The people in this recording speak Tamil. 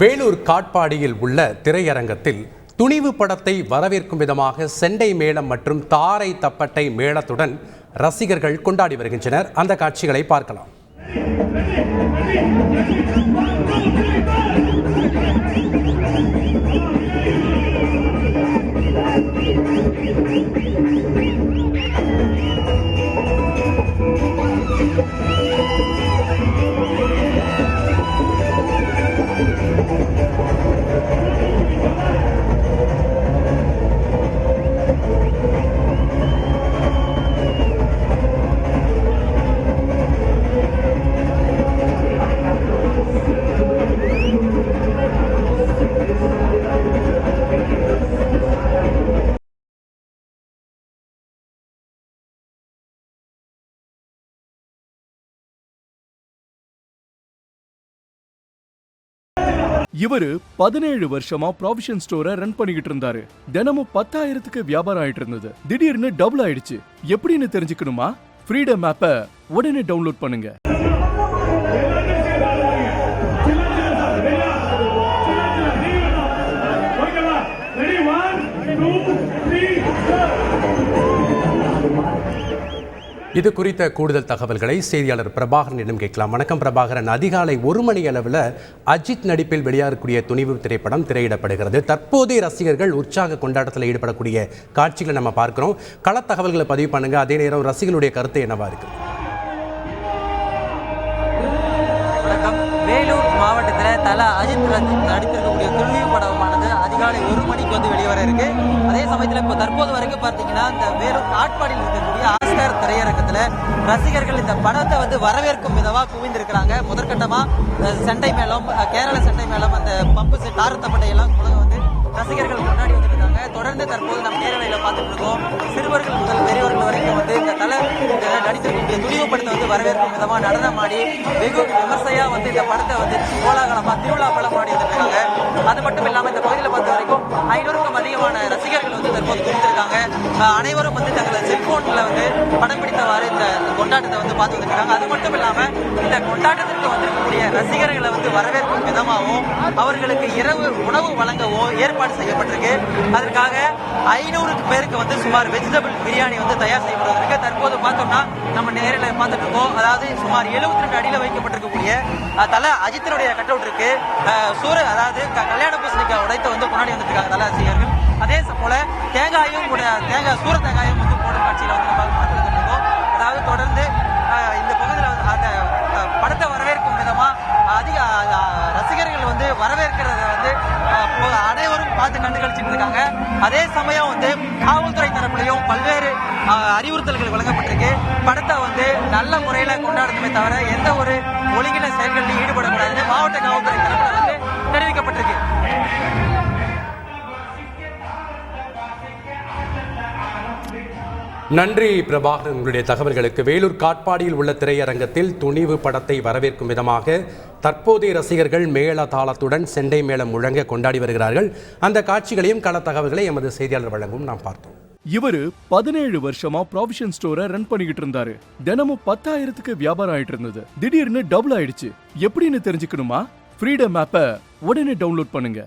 வேலூர் காட்பாடியில் உள்ள திரையரங்கத்தில் துணிவு படத்தை வரவேற்கும் விதமாக செண்டை மேளம் மற்றும் தாரை தப்பட்டை மேளத்துடன் ரசிகர்கள் கொண்டாடி வருகின்றனர். அந்த காட்சிகளை பார்க்கலாம். இவரு பதினேழு வருஷமா ப்ராவிஷன் ஸ்டோரை ரன் பண்ணிக்கிட்டு இருந்தாரு. தினமும் பத்தாயிரத்துக்கு வியாபாரம் ஆயிட்டு இருந்தது. திடீர்னு டபுள் ஆயிடுச்சு. எப்படின்னு தெரிஞ்சுக்கணுமா? ஃப்ரீடம் ஆப்பை உடனே டவுன்லோட் பண்ணுங்க. Two, three, four. இது குறித்த கூடுதல் தகவல்களை செய்தியாளர் பிரபாகரனிடம் கேட்கலாம். வணக்கம் பிரபாகரன். அதிகாலை ஒரு மணி அளவில் அஜித் நடிப்பில் வெளியாகக்கூடிய துணிவு திரைப்படம் திரையிடப்படுகிறது. தற்போதைய ரசிகர்கள் உற்சாக கொண்டாட்டத்தில் ஈடுபடக்கூடிய காட்சிகளை நம்ம பார்க்கிறோம். கள தகவல்களை பதிவு பண்ணுங்க. அதே நேரம் ரசிகர்களுடைய கருத்து என்னவா இருக்கு? வேலூர் மாவட்டத்தில் தல அஜித் நடித்திருக்கக்கூடிய துணிவு படமானது அதிகாலை ஒரு மணிக்கு வந்து வெளிவர இருக்கு. அதே சமயத்தில் இப்போ தற்போது வரைக்கும் பார்த்தீங்கன்னா இந்த வேலூர் காட்பாடியில் இருக்கக்கூடிய ஆஸ்கர் திரையரங்கத்தில் ரசிகர்கள் இந்த படத்தை வந்து வரவேற்கும் விதமாக குவிந்திருக்கிறாங்க. முதற்கட்டமா சண்டை செண்டை மேளம் கேரள செண்டை மேளம் அந்த பம்பு செட் தாரத்தப்பட்டை எல்லாம் வந்து ரசிகர்கள் கொண்டாடி வந்திருக்காங்க. தொடர்ந்து தற்போது நம்ம நேரலையில் பார்த்துட்டு இருக்கோம். சிறுவர்கள் முதல் பெரியவர்கள் வரைக்கும் வந்து இந்த தலை இந்த நடித்திருக்கக்கூடிய துணிவு படத்தை வந்து வரவேற்கும் விதமா நடனம் ஆடி வெகு விமர்சையா வந்து இந்த படத்தை வந்து கோலாகலமா திருவிழா படம் ஆடி வந்திருக்காங்க. அது மட்டும் இல்லாம இந்த பகுதியில் பொறுத்த வரைக்கும் ஐநூறுக்கும் அதிகமான ரசிகர்கள் வந்து தற்போது அனைவரும் வந்து தங்களது செல்போன்ல வந்து படம் பிடித்தவாறு இந்த கொண்டாட்டத்தை வந்து பார்த்து வந்துருக்காங்க. அது மட்டும் இல்லாம இந்த கொண்டாட்டத்திற்கு வந்திருக்கக்கூடிய ரசிகர்களை வந்து வரவேற்கும் விதமாகவும் அவர்களுக்கு இரவு உணவு வழங்கவோ ஏற்பாடு செய்யப்பட்டிருக்கு. அதற்காக ஐநூறு பேருக்கு வந்து சுமார் வெஜிடபிள் பிரியாணி வந்து தயார் செய்யப்படுவதற்கு தற்போது பார்த்தோம்னா நம்ம நேரில் பார்த்துட்டு இருக்கோம். அதாவது சுமார் 72 ரெண்டு அடியில் வைக்கப்பட்டிருக்கக்கூடிய தலை அஜித்தனுடைய அஜித்தினுடைய இருக்கு. சூர அதாவது க- கல்யாண பூசணிக்காய் உடைத்து வந்து முன்னாடி வந்துட்டு இருக்காங்க தல ரசிகர்கள். அதே போல தேங்காயும் தேங்காய் சூர தேங்காயும் வந்து போடும் காட்சியில் வந்து நம்ம பார்த்துட்டு வந்துட்டு இருக்கோம் அதாவது தொடர்ந்து இந்த பகுதியில் வந்து அந்த படத்தை வரவேற்கும் விதமாக அதிக ரசிகர்கள் வந்து வரவேற்கிறத வந்து அனைவரும் பார்த்து கண்டு கழிச்சிட்டு இருக்காங்க. அதே சமயம் வந்து காவல்துறை தரப்புலையும் பல்வேறு அறிவுறுத்தல்கள் வழங்கப்பட்டிருக்கு. படத்தை வந்து நல்ல முறையில் கொண்டாடணுமே தவிர எந்த ஒரு ஒழுங்கின செயல்களில் ஈடுபடக்கூடாது மாவட்ட காவல்துறை தரப்பு நன்றி பிரபாகர். உங்களுடைய தகவல்களுக்கு வேலூர் காட்பாடியில் உள்ள திரையரங்கத்தில் துணிவு படத்தை வரவேற்கும் விதமாக தற்போதைய ரசிகர்கள் மேள தாளத்துடன் செண்டை மேளம் முழங்க கொண்டாடி வருகிறார்கள். அந்த காட்சிகளையும் கள தகவல்களை எமது செய்தியாளர் வழங்கும் நாம் பார்த்தோம். இவரு பதினேழு வருஷமா ப்ராவிஷன் ஸ்டோரை ரன் பண்ணிக்கிட்டு இருந்தாரு. தினமும் பத்தாயிரத்துக்கு வியாபாரம் ஆயிட்டு இருந்தது. திடீர்னு டபுள் ஆயிடுச்சு. எப்படின்னு தெரிஞ்சுக்கணுமா? ஃப்ரீடம் ஆப்பை உடனே டவுன்லோட் பண்ணுங்க.